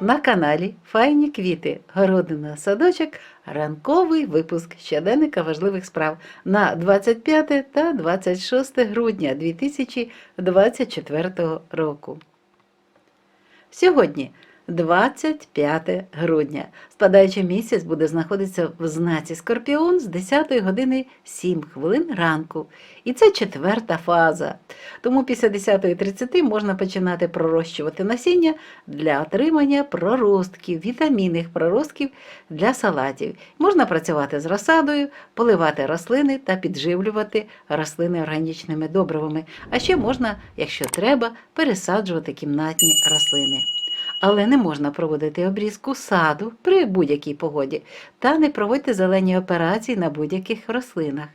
На каналі Файні квіти, городина, садочок, ранковий випуск щоденника важливих справ на 25 та 26 грудня 2024 року. Сьогодні 25 грудня. Спадаючий місяць буде знаходитися в знаці Скорпіон з 10 години 7 хвилин ранку. І це четверта фаза. Тому після 10.30 можна починати пророщувати насіння для отримання проростків, вітамінних проростків для салатів. Можна працювати з розсадою, поливати рослини та підживлювати рослини органічними добривами. А ще можна, якщо треба, пересаджувати кімнатні рослини. Але не можна проводити обрізку саду при будь-якій погоді та не проводьте зелені операції на будь-яких рослинах.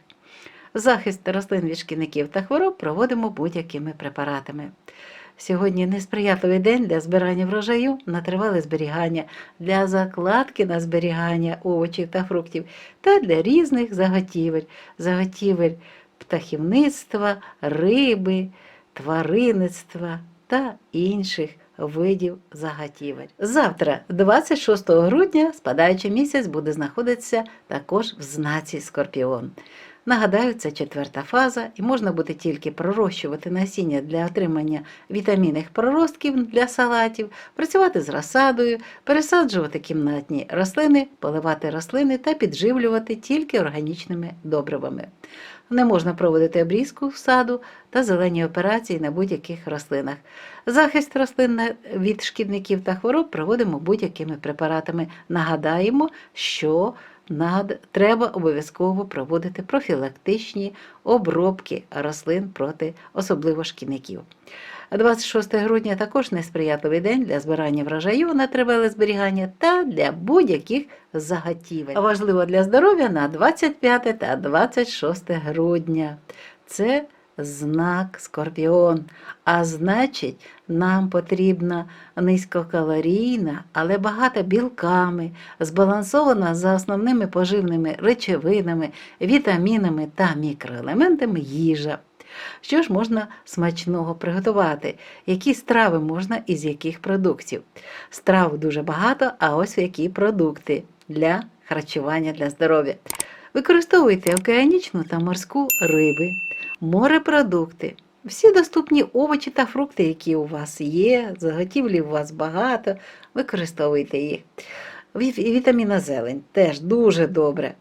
Захист рослин від шкідників та хвороб проводимо будь-якими препаратами. Сьогодні несприятливий день для збирання врожаю на тривале зберігання, для закладки на зберігання овочів та фруктів та для різних заготівель, заготівель птахівництва, риби, тваринництва та інших видів заготівель. Завтра, 26 грудня, спадаючий місяць буде знаходитися також в знаці Скорпіон. Нагадаю, це четверта фаза, і можна буде тільки пророщувати насіння для отримання вітамінних проростків для салатів, працювати з розсадою, пересаджувати кімнатні рослини, поливати рослини та підживлювати тільки органічними добривами. Не можна проводити обрізку в саду та зелені операції на будь-яких рослинах. Захист рослин від шкідників та хвороб проводимо будь-якими препаратами. Нагадаємо, що. Треба обов'язково проводити профілактичні обробки рослин проти особливо шкідників. 26 грудня також несприятливий день для збирання врожаю на тривале зберігання та для будь-яких заготівель. Важливо для здоров'я на 25 та 26 грудня. Це знак Скорпіон. А значить, нам потрібна низькокалорійна, але багата білками, збалансована за основними поживними речовинами, вітамінами та мікроелементами їжа. Що ж можна смачного приготувати? Які страви можна із яких продуктів? Страв дуже багато, а ось які продукти для харчування для здоров'я. Використовуйте океанічну та морську риби, морепродукти, всі доступні овочі та фрукти, які у вас є, заготівлі у вас багато, використовуйте їх. Вітаміна зелень теж дуже добре.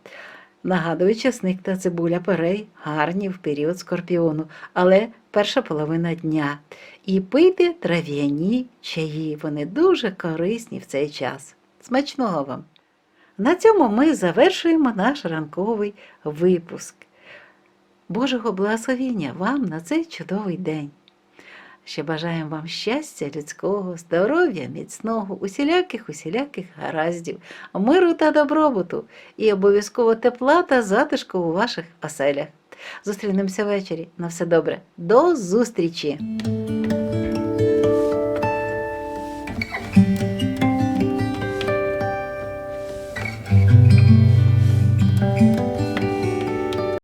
Нагадую, часник та цибуля перей гарні в період скорпіону, але перша половина дня. І пийте трав'яні чаї, вони дуже корисні в цей час. Смачного вам! На цьому ми завершуємо наш ранковий випуск. Божого благословіння вам на цей чудовий день. Ще бажаємо вам щастя людського, здоров'я, міцного, усіляких усіляких гараздів, миру та добробуту і обов'язково тепла та затишку у ваших оселях. Зустрінемося ввечері. На все добре. До зустрічі!